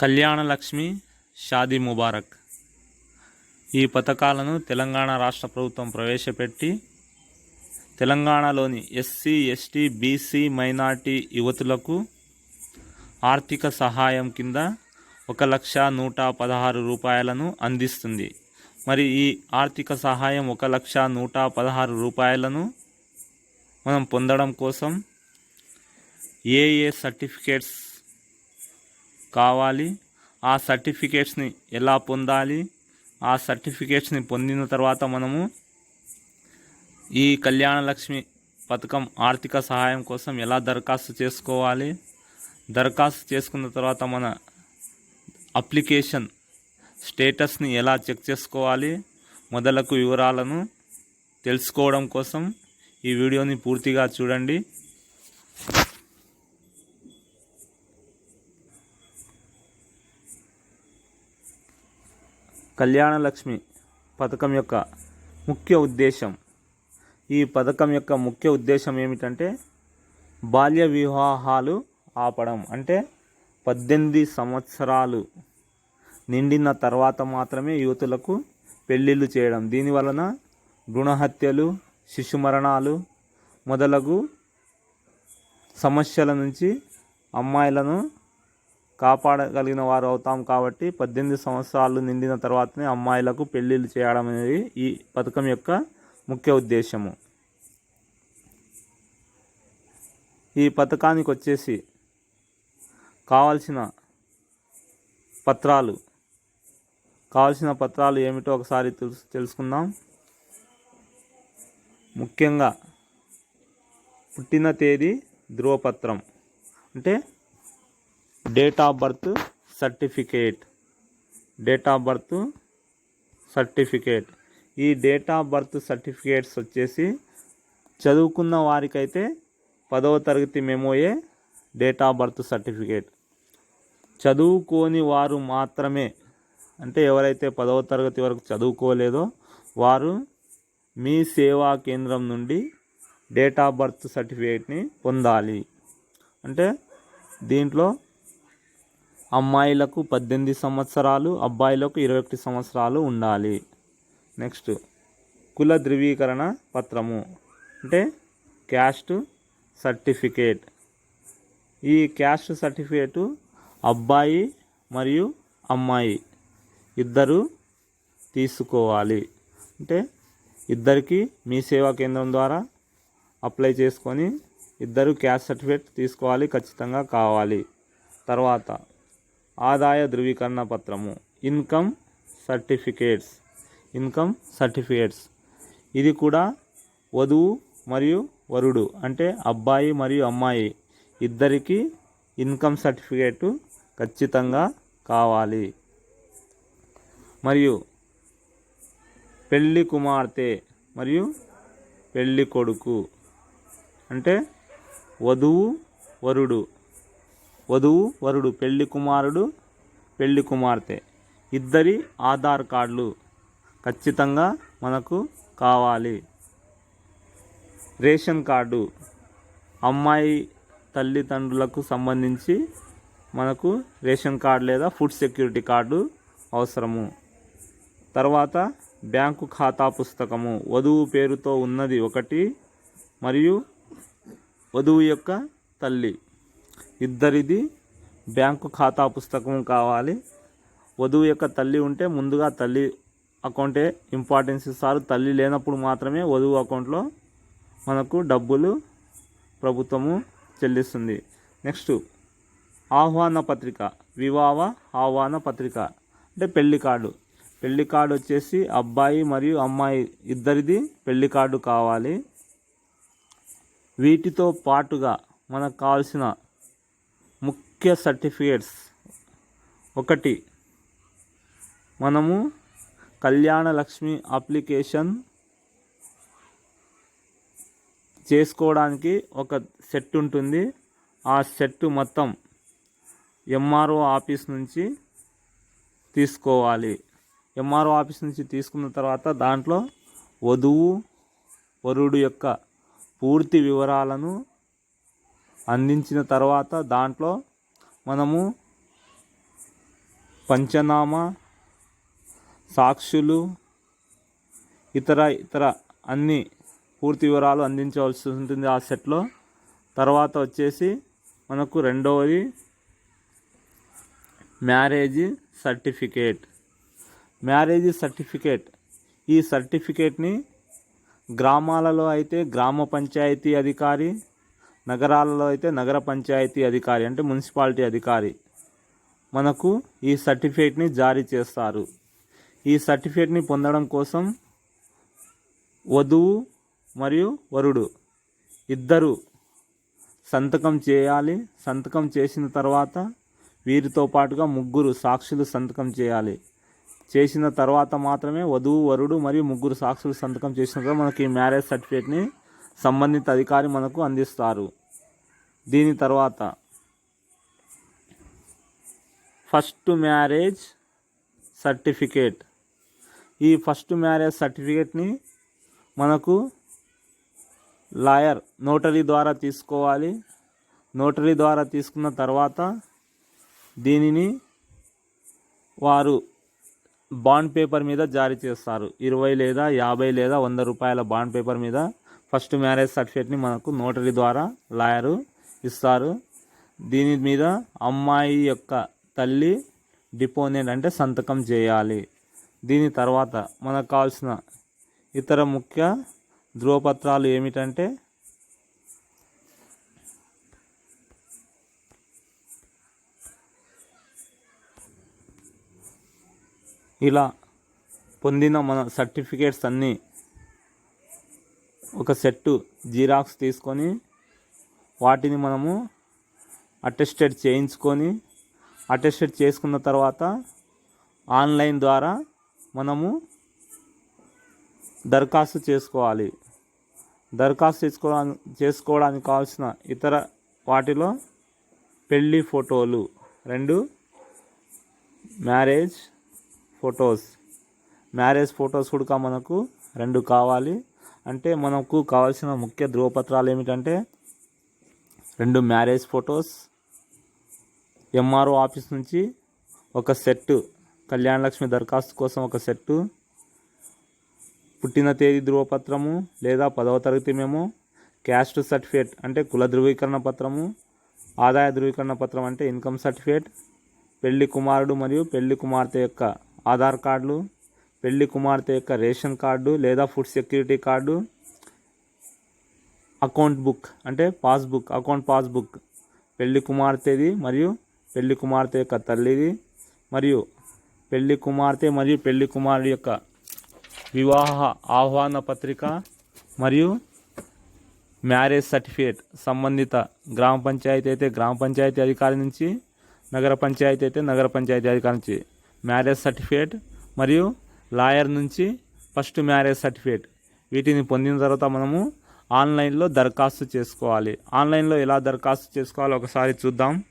కళ్యాణ లక్ష్మి షాదీ ముబారక్. ఈ పథకాలను తెలంగాణ రాష్ట్ర ప్రభుత్వం ప్రవేశపెట్టి తెలంగాణలోని ఎస్సీ ఎస్టీ బీసీ మైనార్టీ యువతులకు ఆర్థిక సహాయం కింద ఒక లక్ష నూట పదహారు రూపాయలను అందిస్తుంది. మరి ఈ ఆర్థిక సహాయం ఒక లక్ష నూట పదహారు రూపాయలను మనం పొందడం కోసం ఏ ఏ సర్టిఫికేట్స్ కావాలి. ఆ సర్టిఫికేట్స్ని ఎలా పొందాలి? ఆ సర్టిఫికేట్స్ని పొందిన తర్వాత మనము ఈ కళ్యాణ లక్ష్మి పథకం ఆర్థిక సహాయం కోసం ఎలా దరఖాస్తు చేసుకోవాలి? దరఖాస్తు చేసుకున్న తర్వాత మన అప్లికేషన్ స్టేటస్ని ఎలా చెక్ చేసుకోవాలి? మొదలగు వివరాలను తెలుసుకోవడం కోసం ఈ వీడియోని పూర్తిగా చూడండి. కళ్యాణ లక్ష్మి పథకం యొక్క ముఖ్య ఉద్దేశం. ఈ పథకం యొక్క ముఖ్య ఉద్దేశం ఏమిటంటే బాల్య వివాహాలు ఆపడం. అంటే పద్దెనిమిది సంవత్సరాలు నిండిన తర్వాత మాత్రమే యువతులకు పెళ్ళిళ్ళు చేయడం. దీని వలన శిశుమరణాలు శిశు మరణాలు మొదలగు సమస్యల నుంచి అమ్మాయిలను కాపాడగలిగిన వారు అవుతాం కాబట్టి పద్దెనిమిది సంవత్సరాలు నిండిన తర్వాతనే అమ్మాయిలకు పెళ్ళిళ్ళు చేయడం అనేది ఈ పథకం యొక్క ముఖ్య ఉద్దేశము. ఈ పథకానికి వచ్చేసి కావాల్సిన పత్రాలు కావాల్సిన పత్రాలు ఏమిటో ఒకసారి తెలుసు తెలుసుకుందాం. ముఖ్యంగా పుట్టిన తేదీ ధృవపత్రం. అంటే date of birth certificate. Date of birth certificate. ఈ డేట్ ఆఫ్ బర్త్ సర్టిఫికేట్స్ వచ్చేసి చదువుకున్న వారికైతే పదవ తరగతి మెమోయే డేట్ ఆఫ్ బర్త్ సర్టిఫికేట్. చదువుకోని వారు మాత్రమే అంటే ఎవరైతే పదవ తరగతి వరకు చదువుకోలేదో వారు మీ సేవా కేంద్రం నుండి డేట్ ఆఫ్ బర్త్ సర్టిఫికేట్ని పొందాలి. అంటే దీంట్లో అమ్మాయిలకు పద్దెనిమిది సంవత్సరాలు అబ్బాయిలకు ఇరవై ఒకటి సంవత్సరాలు ఉండాలి. నెక్స్ట్ కుల ధృవీకరణ పత్రము. అంటే క్యాస్ట్ సర్టిఫికేట్. ఈ క్యాస్ట్ సర్టిఫికేటు అబ్బాయి మరియు అమ్మాయి ఇద్దరు తీసుకోవాలి. అంటే ఇద్దరికి మీ సేవా కేంద్రం ద్వారా అప్లై చేసుకొని ఇద్దరు క్యాస్ట్ సర్టిఫికేట్ తీసుకోవాలి ఖచ్చితంగా కావాలి. తర్వాత ఆదాయ ధృవీకరణ పత్రము. Income certificates. Income certificates. ఇది కూడా వధువు మరియు వరుడు అంటే అబ్బాయి మరియు అమ్మాయి ఇద్దరికి ఇన్కమ్ సర్టిఫికేటు ఖచ్చితంగా కావాలి. మరియు పెళ్ళి కుమార్తె మరియు పెళ్ళి కొడుకు అంటే వధువు వరుడు వధువు వరుడు పెళ్ళి కుమారుడు పెళ్ళి కుమార్తె. ఇద్దరి ఆధార్ కార్డులు ఖచ్చితంగా మనకు కావాలి. రేషన్ కార్డు అమ్మాయి తల్లిదండ్రులకు సంబంధించి మనకు రేషన్ కార్డు లేదా ఫుడ్ సెక్యూరిటీ కార్డు అవసరము. తర్వాత బ్యాంకు ఖాతా పుస్తకము. వధువు పేరుతో ఉన్నది ఒకటి మరియు వధువు యొక్క తల్లి. ఇద్దరిది బ్యాంకు ఖాతా పుస్తకం కావాలి. వధువు యొక్క తల్లి ఉంటే ముందుగా తల్లి అకౌంటే ఇంపార్టెన్స్ ఇస్తారు. తల్లి లేనప్పుడు మాత్రమే వధువు అకౌంట్లో మనకు డబ్బులు ప్రభుత్వము చెల్లిస్తుంది. నెక్స్ట్ ఆహ్వాన పత్రిక వివాహ ఆహ్వాన పత్రిక అంటే పెళ్ళి కార్డు. పెళ్ళి కార్డు వచ్చేసి అబ్బాయి మరియు అమ్మాయి ఇద్దరిది పెళ్ళి కార్డు కావాలి. వీటితో పాటుగా మనకు కావాల్సిన ముఖ్య సర్టిఫికేట్స్. ఒకటి మనము కళ్యాణ లక్ష్మి అప్లికేషన్ చేసుకోవడానికి ఒక సెట్ ఉంటుంది. ఆ సెట్ మొత్తం ఎంఆర్ఓ ఆఫీస్ నుంచి తీసుకోవాలి. ఎంఆర్ఓ ఆఫీస్ నుంచి తీసుకున్న తర్వాత దాంట్లో వధువు వరుడు యొక్క పూర్తి వివరాలను అందించిన తర్వాత దాంట్లో మనము పంచనామా సాక్షులు ఇతర ఇతర అన్ని పూర్తి వివరాలు అందించవలసి ఉంటుంది ఆ సెట్లో. తర్వాత వచ్చేసి మనకు రెండవది మ్యారేజ్ సర్టిఫికేట్. Marriage certificate. ఈ సర్టిఫికేట్ని గ్రామాలలో అయితే గ్రామ పంచాయతీ అధికారి నగరాలలో అయితే నగర పంచాయతీ అధికారి అంటే మున్సిపాలిటీ అధికారి మనకు ఈ సర్టిఫికేట్ని జారీ చేస్తారు. ఈ సర్టిఫికేట్ని పొందడం కోసం వధువు మరియు వరుడు ఇద్దరు సంతకం చేయాలి. సంతకం చేసిన తర్వాత వీరితో పాటుగా ముగ్గురు సాక్షులు సంతకం చేయాలి. చేసిన తర్వాత మాత్రమే వధువు వరుడు మరియు ముగ్గురు సాక్షులు సంతకం చేసిన తర్వాత మనకి ఈ మ్యారేజ్ సర్టిఫికేట్ని సంబంధిత అధికారి మనకు అందిస్తారు. దీని తర్వాత ఫస్ట్ మ్యారేజ్ సర్టిఫికేట్. ఈ ఫస్ట్ మ్యారేజ్ సర్టిఫికేట్ని మనకు లాయర్ నోటరీ ద్వారా తీసుకోవాలి. నోటరీ ద్వారా తీసుకున్న తర్వాత దీనిని వారు బాండ్ పేపర్ మీద జారీ చేస్తారు. ఇరవై లేదా యాభై లేదా వంద రూపాయల బాండ్ పేపర్ మీద ఫస్ట్ మ్యారేజ్ సర్టిఫికేట్ని మనకు నోటరీ ద్వారా లాయరు ఇస్తారు. దీని మీద అమ్మాయి యొక్క తల్లి డిపోనెంట్ అంటే సంతకం చేయాలి. దీని తర్వాత మనకు కావాల్సిన ఇతర ముఖ్య ధృవపత్రాలు ఏమిటంటే ఇలా పొందిన మన సర్టిఫికేట్స్ అన్నీ ఒక సెట్టు జీరాక్స్ తీసుకొని వాటిని మనము అటెస్టెడ్ చేయించుకొని అటెస్టెడ్ చేసుకున్న తర్వాత ఆన్లైన్ ద్వారా మనము దరఖాస్తు చేసుకోవాలి. దరఖాస్తు చేసుకోవడానికి చేసుకోవడానికి కావాల్సిన ఇతర వాటిలో పెళ్ళి ఫోటోలు. రెండు మ్యారేజ్ ఫొటోస్. మ్యారేజ్ ఫొటోస్ కూడా మనకు రెండు కావాలి. అంటే మనకు కావాల్సిన ముఖ్య ధృవపత్రాలు ఏమిటంటే రెండు మ్యారేజ్ ఫొటోస్ ఎంఆర్ఓ ఆఫీస్ నుంచి ఒక సెట్టు కళ్యాణ లక్ష్మి దరఖాస్తు కోసం ఒక సెట్టు పుట్టిన తేదీ ధృవపత్రము లేదా పదవ తరగతి మేము క్యాస్ట్ సర్టిఫికేట్ అంటే కుల ధృవీకరణ పత్రము ఆదాయ ధృవీకరణ పత్రం అంటే ఇన్కమ్ సర్టిఫికేట్ పెళ్ళి కుమారుడు మరియు పెళ్ళి కుమార్తె యొక్క ఆధార్ కార్డులు పెళ్ళి కుమార్తె యొక్క రేషన్ కార్డు లేదా food security card account book అంటే పాస్బుక్ అకౌంట్ పాస్బుక్ పెళ్ళి కుమార్తెది మరియు పెళ్ళి కుమార్తె యొక్క తల్లిది మరియు పెళ్ళి కుమార్తె మరియు పెళ్ళి కుమారుడు యొక్క వివాహ ఆహ్వాన పత్రిక మరియు మ్యారేజ్ సర్టిఫికేట్ సంబంధిత గ్రామ పంచాయతీ అయితే గ్రామ పంచాయతీ అధికారి నుంచి నగర పంచాయతీ అయితే నగర పంచాయతీ అధికారి నుంచి మ్యారేజ్ సర్టిఫికేట్ మరియు లాయర్ నుంచి ఫస్ట్ మ్యారేజ్ సర్టిఫికేట్. వీటిని పొందిన తర్వాత మనము ఆన్లైన్లో దరఖాస్తు చేసుకోవాలి. ఆన్లైన్లో ఎలా దరఖాస్తు చేసుకోవాలో ఒకసారి చూద్దాం.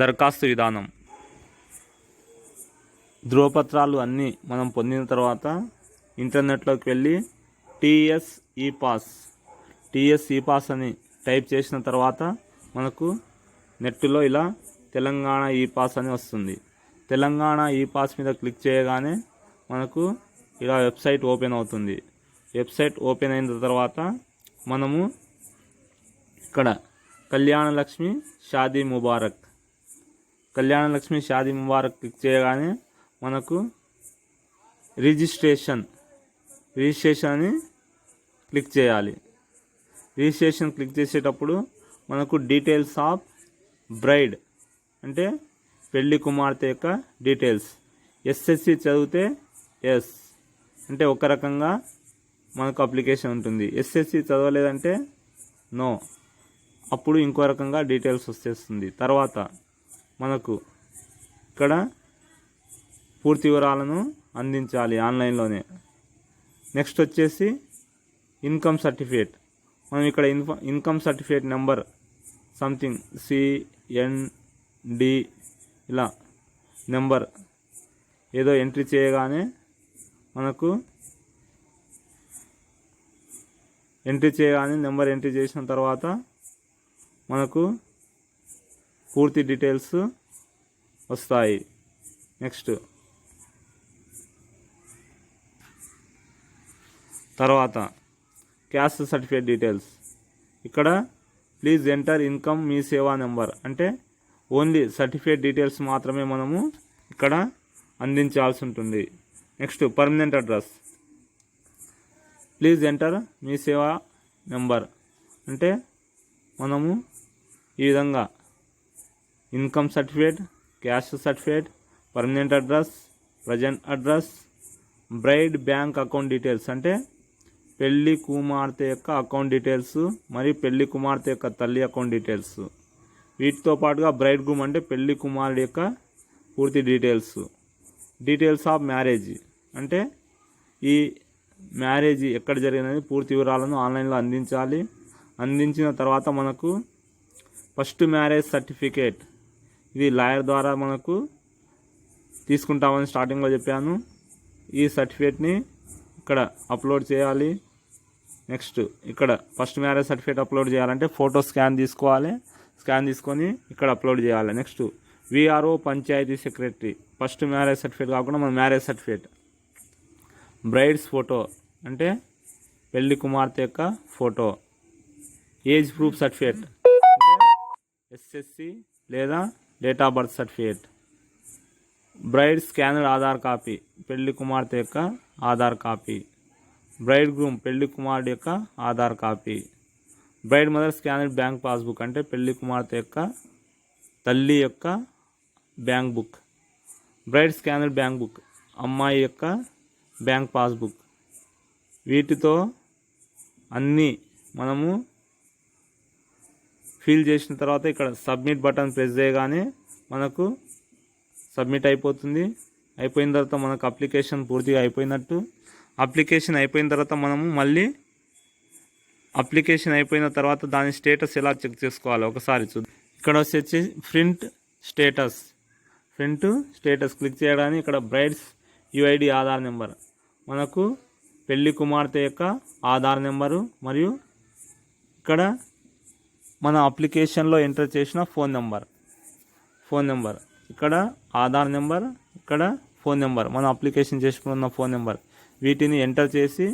దరఖాస్తు విధానం. ధృవపత్రాలు అన్నీ మనం పొందిన తర్వాత ఇంటర్నెట్లోకి వెళ్ళి TS e pass TS e pass అని టైప్ చేసిన తర్వాత మనకు నెట్లో ఇలా తెలంగాణ ఈ పాస్ అని వస్తుంది. తెలంగాణ ఈ పాస్ మీద క్లిక్ చేయగానే మనకు ఇలా వెబ్సైట్ ఓపెన్ అవుతుంది. వెబ్సైట్ ఓపెన్ అయిన తర్వాత మనము ఇక్కడ కళ్యాణ లక్ష్మి షాదీ ముబారక్. కళ్యాణ లక్ష్మి షాదీ ముబారక్ క్లిక్ చేయగానే మనకు రిజిస్ట్రేషన్ రిజిస్ట్రేషన్ అని క్లిక్ చేయాలి. రిజిస్ట్రేషన్ క్లిక్ చేసేటప్పుడు మనకు డీటెయిల్స్ ఆఫ్ బ్రైడ్ అంటే పెళ్ళి కుమార్తె యొక్క డీటెయిల్స్. ఎస్ఎస్సి చదివితే ఎస్. అంటే ఒక రకంగా మనకు అప్లికేషన్ ఉంటుంది. ఎస్ఎస్సి చదవలేదంటే నో. అప్పుడు ఇంకో రకంగా డీటెయిల్స్ వచ్చేస్తుంది. తర్వాత మనకు ఇక్కడ పూర్తి వివరాలను అందించాలి ఆన్లైన్లోనే. నెక్స్ట్ వచ్చేసి ఇన్కమ్ సర్టిఫికేట్. మనం ఇక్కడ ఇన్ఫ income certificate number something CND ఇలా నెంబర్ ఏదో ఎంట్రీ చేయగానే మనకు ఎంట్రీ చేయగానే నెంబర్ ఎంట్రీ చేసిన తర్వాత మనకు పూర్తి డీటెయిల్స్ వస్తాయి. నెక్స్ట్. తర్వాత క్యాస్ట్ సర్టిఫికేట్ డీటెయిల్స్. ఇక్కడ please enter income Mee Seva number. అంటే ఓన్లీ సర్టిఫికేట్ డీటెయిల్స్ మాత్రమే మనము ఇక్కడ అందించాల్సి ఉంటుంది. Next permanent address. Please enter Mee Seva number. అంటే మనము ఈ విధంగా income certificate cash certificate permanent address present address bride bank account details. అంటే పెళ్ళి కుమార్తె యొక్క అకౌంట్ డీటెయిల్స్ మరియు పెళ్ళి కుమార్తె యొక్క తల్లి అకౌంట్ డీటెయిల్స్. వీటితో పాటుగా బ్రైడ్ గ్రూమ్ అంటే పెళ్ళి కుమారుడి యొక్క పూర్తి డీటెయిల్స్. Details of marriage. అంటే ఈ మ్యారేజ్ ఎక్కడ జరిగినది పూర్తి వివరాలను ఆన్లైన్లో అందించాలి. అందించిన తర్వాత మనకు ఫస్ట్ మ్యారేజ్ సర్టిఫికేట్. ఇది లాయర్ ద్వారా మనకు తీసుకుంటామని స్టార్టింగ్లో చెప్పాను. ఈ సర్టిఫికేట్ని ఇక్కడ అప్లోడ్ చేయాలి. నెక్స్ట్ ఇక్కడ ఫస్ట్ మ్యారేజ్ సర్టిఫికేట్ అప్లోడ్ చేయాలంటే ఫోటో స్కాన్ తీసుకోవాలి. స్కాన్ తీసుకొని ఇక్కడ అప్లోడ్ చేయాలి. Next VRO panchayat secretary. First marriage certificate కాకుండా మన మ్యారేజ్ సర్టిఫికేట్ బ్రైడ్స్ ఫోటో అంటే పెళ్ళి కుమార్తె యొక్క ఫోటో ఏజ్ ప్రూఫ్ సర్టిఫికేట్ అంటే ఎస్ఎస్సి లేదా date of birth certificate bride scanner Aadhaar copy. పెళ్ళి కుమార్తె యొక్క ఆధార్ కాపీ. బ్రైడ్ గ్రూమ్ పెళ్ళి కుమారుడు యొక్క Aadhaar copy. Bride mother scanner bank passbook అంటే పెళ్ళి కుమార్తె యొక్క తల్లి యొక్క bank book. Bride scanner bank book అమ్మాయి యొక్క బ్యాంక్ పాస్బుక్. వీటితో అన్నీ మనము ఫిల్ చేసిన తర్వాత ఇక్కడ సబ్మిట్ బటన్ ప్రెస్ చేయగానే మనకు సబ్మిట్ అయిపోతుంది. అయిపోయిన తర్వాత మనకు అప్లికేషన్ పూర్తిగా అయిపోయినట్టు. అప్లికేషన్ అయిపోయిన తర్వాత మనము మళ్ళీ అప్లికేషన్ అయిపోయిన తర్వాత దాని స్టేటస్ ఎలా చెక్ చేసుకోవాలి? ఒకసారి చూద్దాం. ఇక్కడ వచ్చేసి print status. Print status click చేయడానికి ఇక్కడ బ్రైడ్స్ యుఐడి ఆధార్ నెంబర్. మనకు పెళ్ళి కుమార్తె యొక్క ఆధార్ నెంబరు మరియు ఇక్కడ మన అప్లికేషన్లో ఎంటర్ చేసిన ఫోన్ నెంబర్. Phone number. ఇక్కడ ఆధార్ నెంబర్ ఇక్కడ ఫోన్ నెంబర్. మన అప్లికేషన్ చేసుకున్న ఫోన్ నెంబర్. వీటిని ఎంటర్ చేసి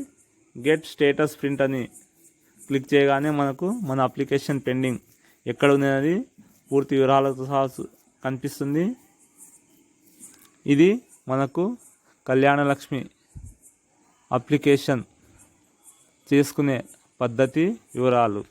గెట్ స్టేటస్ ప్రింట్ అని క్లిక్ చేయగానే మనకు మన అప్లికేషన్ పెండింగ్ ఎక్కడ ఉన్నది? పూర్తి వివరాలతో సహా కనిపిస్తుంది. ఇది మనకు కళ్యాణలక్ష్మి అప్లికేషన్ చేసుకునే పద్ధతి వివరాలు.